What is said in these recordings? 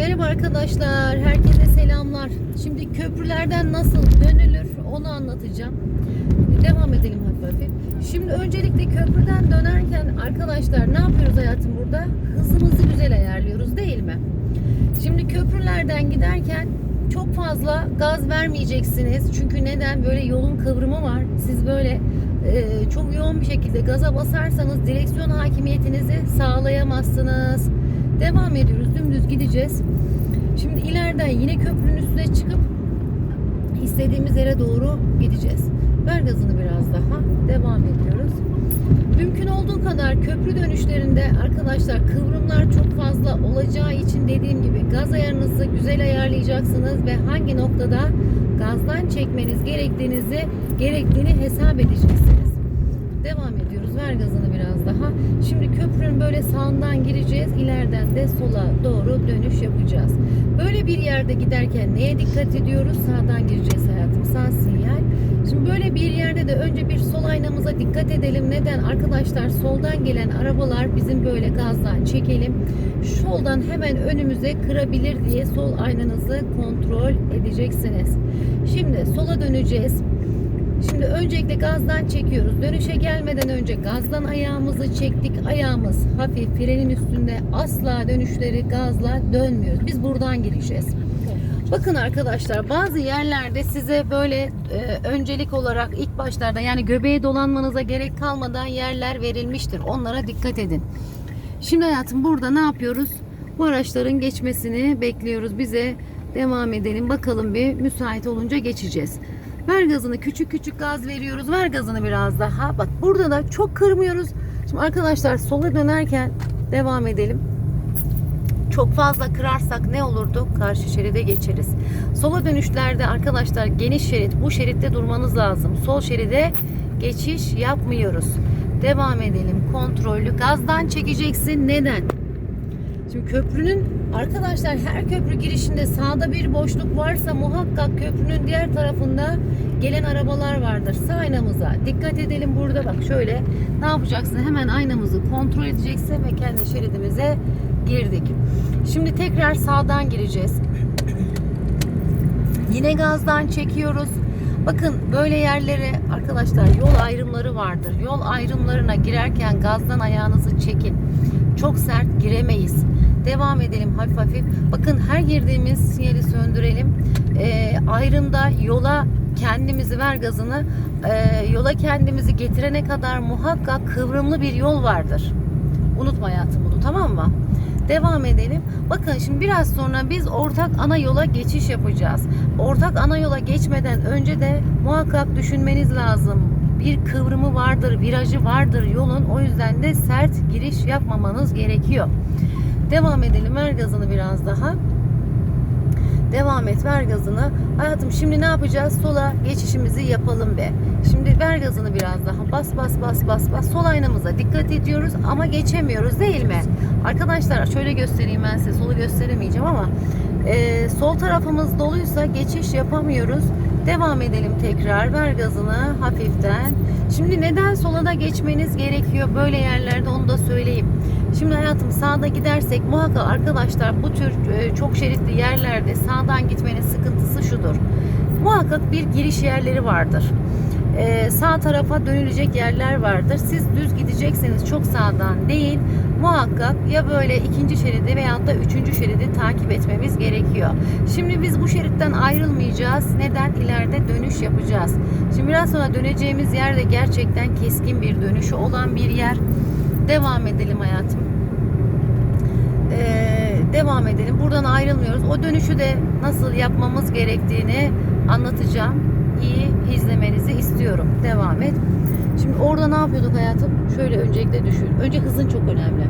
Merhaba arkadaşlar, herkese selamlar. Şimdi köprülerden nasıl dönülür onu anlatacağım. Devam edelim hafif hafif. Şimdi öncelikle köprüden dönerken arkadaşlar ne yapıyoruz hayatım burada? Hızımızı güzel ayarlıyoruz değil mi? Şimdi köprülerden giderken çok fazla gaz vermeyeceksiniz. Çünkü neden? Böyle yolun kıvrımı var. Siz böyle e, çok yoğun bir şekilde gaza basarsanız direksiyon hakimiyetinizi sağlayamazsınız. Devam ediyoruz. Dümdüz gideceğiz. Şimdi ileriden yine köprünün üstüne çıkıp istediğimiz yere doğru gideceğiz. Ver gazını biraz daha. Devam ediyoruz. Mümkün olduğu kadar köprü dönüşlerinde arkadaşlar kıvrımlar çok fazla olacağı için dediğim gibi gaz ayarınızı güzel ayarlayacaksınız ve hangi noktada gazdan çekmeniz gerektiğinizi gerektiğini hesap edeceksiniz. Devam. Ver gazını biraz daha. Şimdi köprünün böyle sağından gireceğiz. İleriden de sola doğru dönüş yapacağız. Böyle bir yerde giderken neye dikkat ediyoruz? Sağdan gireceğiz hayatım. Sağ sinyal. Şimdi böyle bir yerde de önce bir sol aynamıza dikkat edelim. Neden? Arkadaşlar soldan gelen arabalar bizim böyle gazdan çekelim. Soldan hemen önümüze kırabilir diye sol aynanızı kontrol edeceksiniz. Şimdi sola döneceğiz. Şimdi öncelikle gazdan çekiyoruz. Dönüşe gelmeden önce gazdan ayağımızı çektik. Ayağımız hafif frenin üstünde asla dönüşleri gazla dönmüyoruz. Biz buradan gireceğiz. Bakın arkadaşlar bazı yerlerde size böyle e, öncelik olarak ilk başlarda yani göbeğe dolanmanıza gerek kalmadan yerler verilmiştir. Onlara dikkat edin. Şimdi hayatım burada ne yapıyoruz? Bu araçların geçmesini bekliyoruz. Bize devam edelim. Bakalım bir müsait olunca geçeceğiz. Ver gazını küçük küçük gaz veriyoruz. Ver gazını biraz daha. Bak burada da çok kırmıyoruz. Şimdi arkadaşlar sola dönerken devam edelim. Çok fazla kırarsak ne olurdu? Karşı şeride geçeriz. Sola dönüşlerde arkadaşlar geniş şerit bu şeritte durmanız lazım. Sol şeride geçiş yapmıyoruz. Devam edelim. Kontrollü gazdan çekeceksin. Neden? Şimdi köprünün arkadaşlar her köprü girişinde sağda bir boşluk varsa muhakkak köprünün diğer tarafında gelen arabalar vardır. Aynamıza dikkat edelim burada bak şöyle ne yapacaksın? Hemen aynamızı kontrol edeceksin ve kendi şeridimize girdik. Şimdi tekrar sağdan gireceğiz. Yine gazdan çekiyoruz. Bakın böyle yerlere arkadaşlar yol ayrımları vardır. Yol ayrımlarına girerken gazdan ayağınızı çekin. Çok sert giremeyiz. Devam edelim hafif hafif. Bakın her girdiğimiz sinyali söndürelim. Ee, ayrımda yola kendimizi ver gazını. Ee, yola kendimizi getirene kadar muhakkak kıvrımlı bir yol vardır. Unutma hayatım bunu tamam mı? Devam edelim. Bakın şimdi biraz sonra biz ortak ana yola geçiş yapacağız. Ortak ana yola geçmeden önce de muhakkak düşünmeniz lazım. Bir kıvrımı vardır, virajı vardır yolun. O yüzden de sert giriş yapmamanız gerekiyor. Devam edelim. Ver gazını biraz daha. Devam et ver gazını. Hayatım şimdi ne yapacağız? Sola geçişimizi yapalım be. Şimdi ver gazını biraz daha. Bas bas bas bas bas. Sol aynamıza dikkat ediyoruz ama geçemiyoruz değil mi? Arkadaşlar şöyle göstereyim ben size. Solu gösteremeyeceğim ama e, sol tarafımız doluysa geçiş yapamıyoruz. Devam edelim tekrar. Ver gazını hafiften. Şimdi neden sola da geçmeniz gerekiyor böyle yerlerde onu da söyleyeyim. Şimdi hayatım sağda gidersek muhakkak arkadaşlar bu tür e, çok şeritli yerlerde sağdan gitmenin sıkıntısı şudur. Muhakkak bir giriş yerleri vardır. Ee, sağ tarafa dönülecek yerler vardır. Siz düz gidecekseniz çok sağdan değil muhakkak ya böyle ikinci şeridi veyahut da üçüncü şeridi takip etmemiz gerekiyor. Şimdi biz bu şeritten ayrılmayacağız. Neden? İleride dönüş yapacağız. Şimdi biraz sonra döneceğimiz yerde gerçekten keskin bir dönüşü olan bir yer. Devam edelim hayatım. Ee, devam edelim. Buradan ayrılmıyoruz. O dönüşü de nasıl yapmamız gerektiğini anlatacağım. İyi izlemenizi istiyorum. Devam et. Şimdi orada ne yapıyorduk hayatım? Şöyle öncelikle düşün. Önce hızın çok önemli.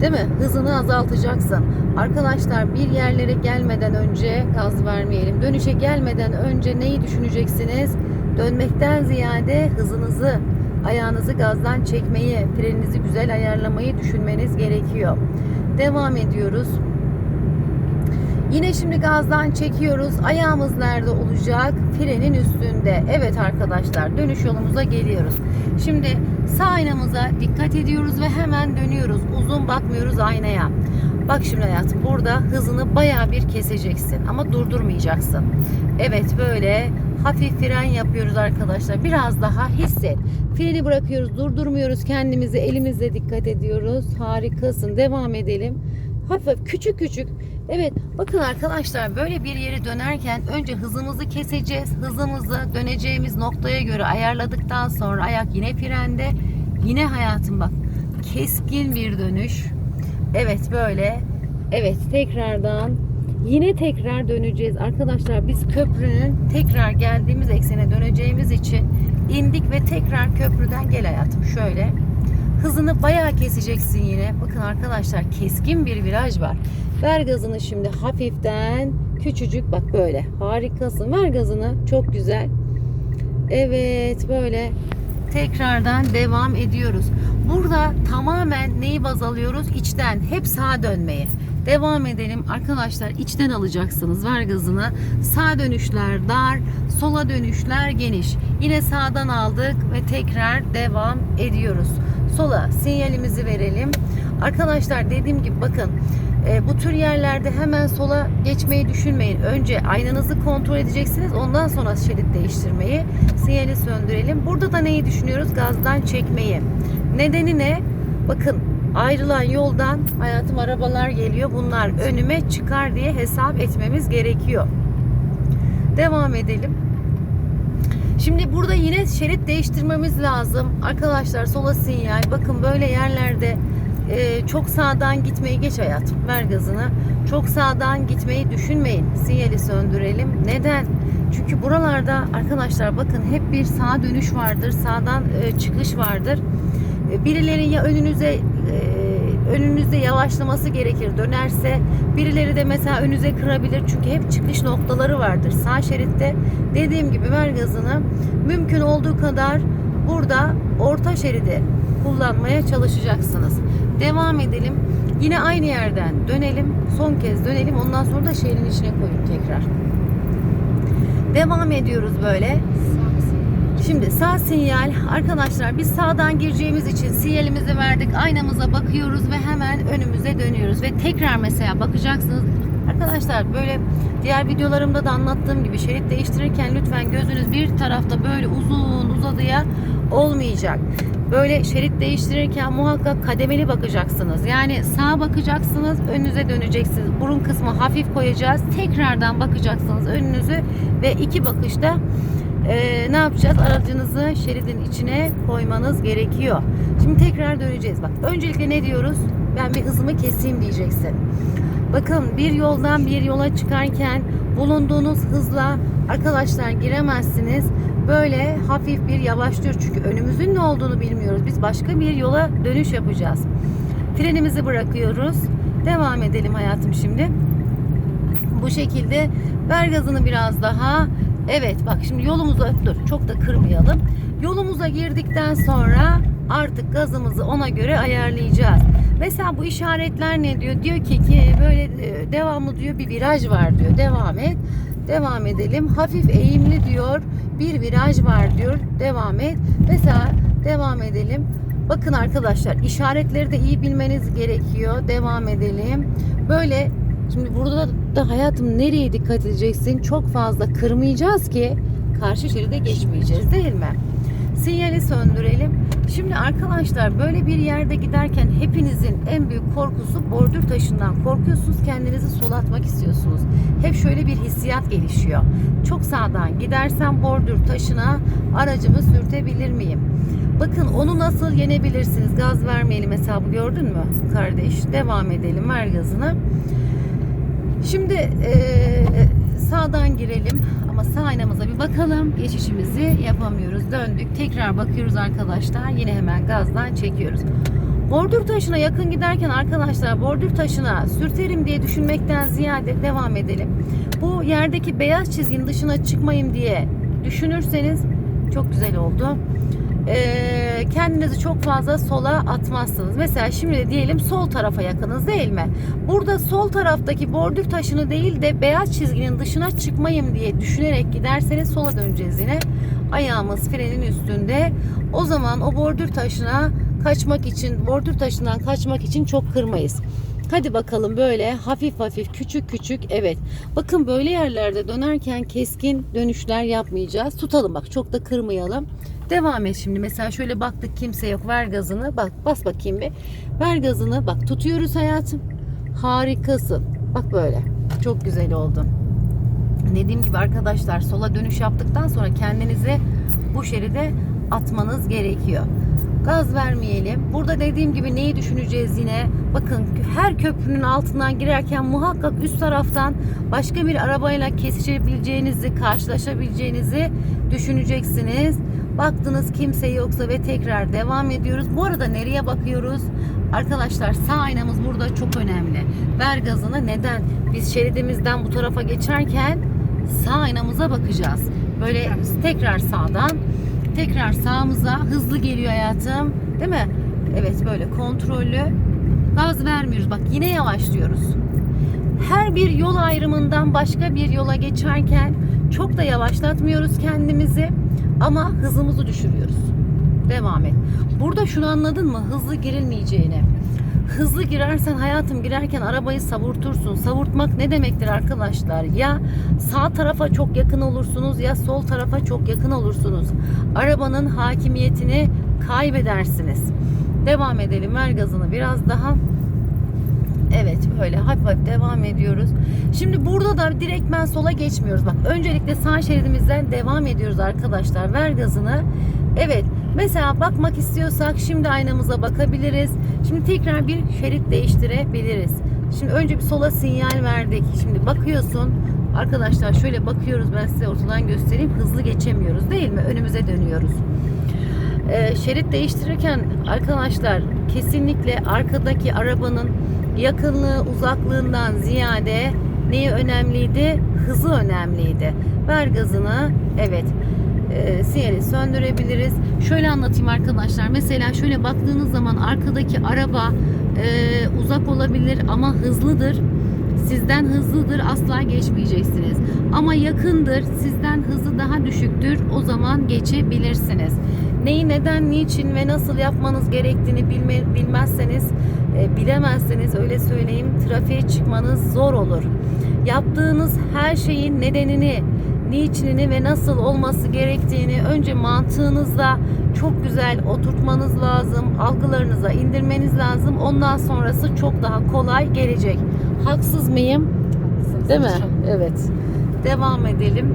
Değil mi? Hızını azaltacaksın. Arkadaşlar bir yerlere gelmeden önce gaz vermeyelim. Dönüşe gelmeden önce neyi düşüneceksiniz? Dönmekten ziyade hızınızı, ayağınızı gazdan çekmeyi, freninizi güzel ayarlamayı düşünmeniz gerekiyor. Devam ediyoruz. Yine şimdi gazdan çekiyoruz. Ayağımız nerede olacak? Frenin üstünde. Evet arkadaşlar dönüş yolumuza geliyoruz. Şimdi sağ aynamıza dikkat ediyoruz ve hemen dönüyoruz. Uzun bakmıyoruz aynaya. Bak şimdi hayatım burada hızını bayağı bir keseceksin ama durdurmayacaksın. Evet böyle hafif fren yapıyoruz arkadaşlar. Biraz daha hisset. Freni bırakıyoruz, durdurmuyoruz kendimizi, elimizle dikkat ediyoruz. Harikasın. Devam edelim. Hafif küçük küçük. Evet bakın arkadaşlar böyle bir yeri dönerken önce hızımızı keseceğiz. Hızımızı döneceğimiz noktaya göre ayarladıktan sonra ayak yine frende. Yine hayatım bak keskin bir dönüş. Evet böyle. Evet tekrardan yine tekrar döneceğiz. Arkadaşlar biz köprünün tekrar geldiğimiz eksene döneceğimiz için indik ve tekrar köprüden gel hayatım şöyle. Hızını bayağı keseceksin yine. Bakın arkadaşlar keskin bir viraj var. Ver gazını şimdi hafiften küçücük bak böyle. Harikasın. Ver gazını. Çok güzel. Evet böyle tekrardan devam ediyoruz. Burada tamamen neyi baz alıyoruz? İçten hep sağa dönmeyi. Devam edelim. Arkadaşlar içten alacaksınız. Ver gazını. Sağ dönüşler dar, sola dönüşler geniş. Yine sağdan aldık ve tekrar devam ediyoruz. Sola sinyalimizi verelim. Arkadaşlar dediğim gibi bakın e, bu tür yerlerde hemen sola geçmeyi düşünmeyin. Önce aynanızı kontrol edeceksiniz. Ondan sonra şerit değiştirmeyi. Sinyali söndürelim. Burada da neyi düşünüyoruz? Gazdan çekmeyi. Nedeni ne? Bakın ayrılan yoldan hayatım arabalar geliyor. Bunlar önüme çıkar diye hesap etmemiz gerekiyor. Devam edelim. Şimdi burada yine şerit değiştirmemiz lazım. Arkadaşlar sola sinyal. Bakın böyle yerlerde e, çok sağdan gitmeyi geç hayatım. Ver gazını. Çok sağdan gitmeyi düşünmeyin. Sinyali söndürelim. Neden? Çünkü buralarda arkadaşlar bakın hep bir sağa dönüş vardır. Sağdan e, çıkış vardır. E, birileri ya önünüze önünüzde yavaşlaması gerekir. Dönerse birileri de mesela önünüze kırabilir. Çünkü hep çıkış noktaları vardır. Sağ şeritte dediğim gibi ver gazını. Mümkün olduğu kadar burada orta şeridi kullanmaya çalışacaksınız. Devam edelim. Yine aynı yerden dönelim. Son kez dönelim. Ondan sonra da şehrin içine koyun tekrar. Devam ediyoruz böyle Şimdi sağ sinyal arkadaşlar biz sağdan gireceğimiz için sinyalimizi verdik aynamıza bakıyoruz ve hemen önümüze dönüyoruz ve tekrar mesela bakacaksınız arkadaşlar böyle diğer videolarımda da anlattığım gibi şerit değiştirirken lütfen gözünüz bir tarafta böyle uzun uzadıya olmayacak. Böyle şerit değiştirirken muhakkak kademeli bakacaksınız. Yani sağa bakacaksınız, önünüze döneceksiniz. Burun kısmı hafif koyacağız. Tekrardan bakacaksınız önünüzü ve iki bakışta ee, ne yapacağız? Aracınızı şeridin içine koymanız gerekiyor. Şimdi tekrar döneceğiz. Bak öncelikle ne diyoruz? Ben bir hızımı keseyim diyeceksin. Bakın bir yoldan bir yola çıkarken bulunduğunuz hızla arkadaşlar giremezsiniz. Böyle hafif bir yavaşlıyor. Çünkü önümüzün ne olduğunu bilmiyoruz. Biz başka bir yola dönüş yapacağız. Frenimizi bırakıyoruz. Devam edelim hayatım şimdi. Bu şekilde ver gazını biraz daha. Evet bak şimdi yolumuza dur çok da kırmayalım. Yolumuza girdikten sonra artık gazımızı ona göre ayarlayacağız. Mesela bu işaretler ne diyor? Diyor ki ki böyle e, devamlı diyor bir viraj var diyor. Devam et. Devam edelim. Hafif eğimli diyor. Bir viraj var diyor. Devam et. Mesela devam edelim. Bakın arkadaşlar işaretleri de iyi bilmeniz gerekiyor. Devam edelim. Böyle Şimdi burada da hayatım nereye dikkat edeceksin? Çok fazla kırmayacağız ki karşı şeride geçmeyeceğiz değil mi? Sinyali söndürelim. Şimdi arkadaşlar böyle bir yerde giderken hepinizin en büyük korkusu bordür taşından korkuyorsunuz. Kendinizi solatmak istiyorsunuz. Hep şöyle bir hissiyat gelişiyor. Çok sağdan gidersem bordür taşına aracımı sürtebilir miyim? Bakın onu nasıl yenebilirsiniz? Gaz vermeyelim hesabı gördün mü kardeş? Devam edelim ver gazını. Şimdi e, sağdan girelim ama sağ aynamıza bir bakalım. Geçişimizi yapamıyoruz. Döndük. Tekrar bakıyoruz arkadaşlar. Yine hemen gazdan çekiyoruz. Bordür taşına yakın giderken arkadaşlar bordür taşına sürterim diye düşünmekten ziyade devam edelim. Bu yerdeki beyaz çizginin dışına çıkmayayım diye düşünürseniz çok güzel oldu. Ee, kendinizi çok fazla sola atmazsınız. Mesela şimdi de diyelim sol tarafa yakınız değil mi? Burada sol taraftaki bordür taşını değil de beyaz çizginin dışına çıkmayayım diye düşünerek giderseniz sola döneceğiz yine. Ayağımız frenin üstünde. O zaman o bordür taşına kaçmak için, bordür taşından kaçmak için çok kırmayız. Hadi bakalım böyle hafif hafif küçük küçük evet. Bakın böyle yerlerde dönerken keskin dönüşler yapmayacağız. Tutalım bak çok da kırmayalım. Devam et şimdi. Mesela şöyle baktık kimse yok. Ver gazını. Bak bas bakayım bir. Ver gazını. Bak tutuyoruz hayatım. Harikasın. Bak böyle. Çok güzel oldu. Dediğim gibi arkadaşlar sola dönüş yaptıktan sonra kendinizi bu şeride atmanız gerekiyor. Gaz vermeyelim. Burada dediğim gibi neyi düşüneceğiz yine? Bakın her köprünün altından girerken muhakkak üst taraftan başka bir arabayla kesişebileceğinizi, karşılaşabileceğinizi düşüneceksiniz. Baktınız kimse yoksa ve tekrar devam ediyoruz. Bu arada nereye bakıyoruz? Arkadaşlar sağ aynamız burada çok önemli. Ver gazını neden? Biz şeridimizden bu tarafa geçerken sağ aynamıza bakacağız. Böyle tekrar sağdan tekrar sağımıza hızlı geliyor hayatım. Değil mi? Evet böyle kontrollü. Gaz vermiyoruz. Bak yine yavaşlıyoruz. Her bir yol ayrımından başka bir yola geçerken çok da yavaşlatmıyoruz kendimizi ama hızımızı düşürüyoruz. Devam et. Burada şunu anladın mı? Hızlı girilmeyeceğini. Hızlı girersen hayatım girerken arabayı savurtursun. Savurtmak ne demektir arkadaşlar? Ya sağ tarafa çok yakın olursunuz ya sol tarafa çok yakın olursunuz. Arabanın hakimiyetini kaybedersiniz. Devam edelim. Ver gazını biraz daha. Böyle hafif hafif devam ediyoruz. Şimdi burada da direktmen sola geçmiyoruz. Bak öncelikle sağ şeridimizden devam ediyoruz arkadaşlar. Ver gazını. Evet mesela bakmak istiyorsak şimdi aynamıza bakabiliriz. Şimdi tekrar bir şerit değiştirebiliriz. Şimdi önce bir sola sinyal verdik. Şimdi bakıyorsun. Arkadaşlar şöyle bakıyoruz ben size ortadan göstereyim. Hızlı geçemiyoruz değil mi? Önümüze dönüyoruz. Ee, şerit değiştirirken arkadaşlar kesinlikle arkadaki arabanın yakınlığı uzaklığından ziyade neyi önemliydi? Hızı önemliydi. Ver gazını. Evet. E, sinyali söndürebiliriz. Şöyle anlatayım arkadaşlar. Mesela şöyle baktığınız zaman arkadaki araba e, uzak olabilir ama hızlıdır. Sizden hızlıdır asla geçmeyeceksiniz. Ama yakındır sizden hızı daha düşüktür o zaman geçebilirsiniz. Neyi neden, niçin ve nasıl yapmanız gerektiğini bilme, bilmezseniz, e, bilemezseniz öyle söyleyeyim trafiğe çıkmanız zor olur. Yaptığınız her şeyin nedenini, niçinini ve nasıl olması gerektiğini önce mantığınızda çok güzel oturtmanız lazım. Algılarınıza indirmeniz lazım. Ondan sonrası çok daha kolay gelecek. Haksız mıyım? Değil mi? Evet. Devam edelim.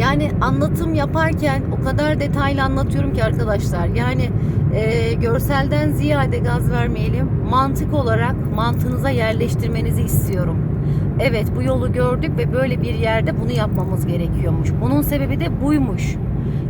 Yani anlatım yaparken o kadar detaylı anlatıyorum ki arkadaşlar. Yani e, görselden ziyade gaz vermeyelim. Mantık olarak mantığınıza yerleştirmenizi istiyorum. Evet bu yolu gördük ve böyle bir yerde bunu yapmamız gerekiyormuş. Bunun sebebi de buymuş.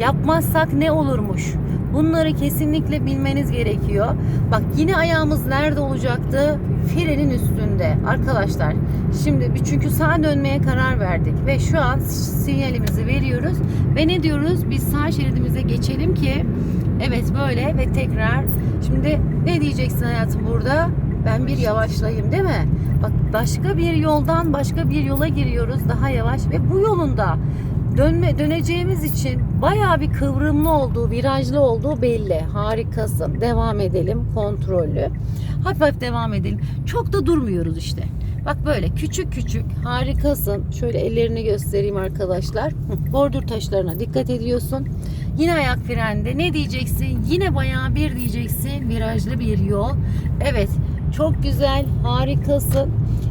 Yapmazsak ne olurmuş? Bunları kesinlikle bilmeniz gerekiyor. Bak yine ayağımız nerede olacaktı? Frenin üstünde. Arkadaşlar şimdi çünkü sağa dönmeye karar verdik ve şu an sinyalimizi veriyoruz ve ne diyoruz? Biz sağ şeridimize geçelim ki evet böyle ve tekrar şimdi ne diyeceksin hayatım burada? Ben bir yavaşlayayım değil mi? Bak başka bir yoldan başka bir yola giriyoruz daha yavaş ve bu yolunda dönme döneceğimiz için bayağı bir kıvrımlı olduğu, virajlı olduğu belli. Harikasın. Devam edelim. Kontrollü. Hafif hafif devam edelim. Çok da durmuyoruz işte. Bak böyle küçük küçük harikasın. Şöyle ellerini göstereyim arkadaşlar. Hı, Bordür taşlarına dikkat ediyorsun. Yine ayak frende. Ne diyeceksin? Yine bayağı bir diyeceksin. Virajlı bir yol. Evet. Çok güzel. Harikasın.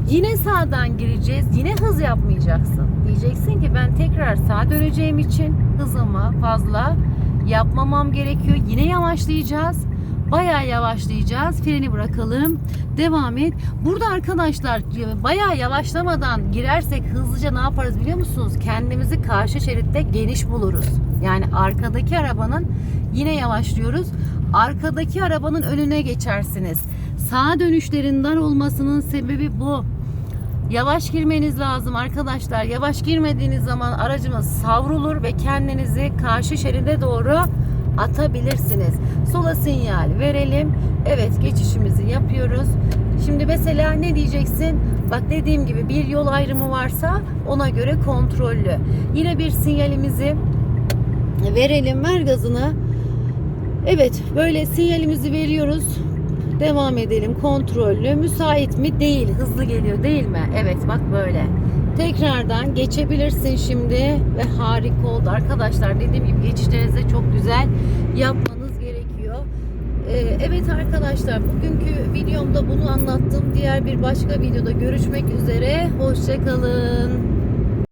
Yine sağdan gireceğiz. Yine hız yapmayacaksın. Diyeceksin ki ben tekrar sağa döneceğim için hızımı fazla yapmamam gerekiyor. Yine yavaşlayacağız. Bayağı yavaşlayacağız. Freni bırakalım. Devam et. Burada arkadaşlar bayağı yavaşlamadan girersek hızlıca ne yaparız biliyor musunuz? Kendimizi karşı şeritte geniş buluruz. Yani arkadaki arabanın yine yavaşlıyoruz. Arkadaki arabanın önüne geçersiniz. Sağa dönüşlerin dar olmasının sebebi bu. Yavaş girmeniz lazım arkadaşlar. Yavaş girmediğiniz zaman aracınız savrulur ve kendinizi karşı şeride doğru atabilirsiniz. Sola sinyal verelim. Evet geçişimizi yapıyoruz. Şimdi mesela ne diyeceksin? Bak dediğim gibi bir yol ayrımı varsa ona göre kontrollü. Yine bir sinyalimizi verelim. Ver gazını. Evet böyle sinyalimizi veriyoruz. Devam edelim. Kontrollü. Müsait mi? Değil. Hızlı geliyor değil mi? Evet bak böyle. Tekrardan geçebilirsin şimdi ve harika oldu arkadaşlar. Dediğim gibi geçişlerinizi çok güzel yapmanız gerekiyor. Ee, evet arkadaşlar bugünkü videomda bunu anlattım. Diğer bir başka videoda görüşmek üzere. Hoşçakalın.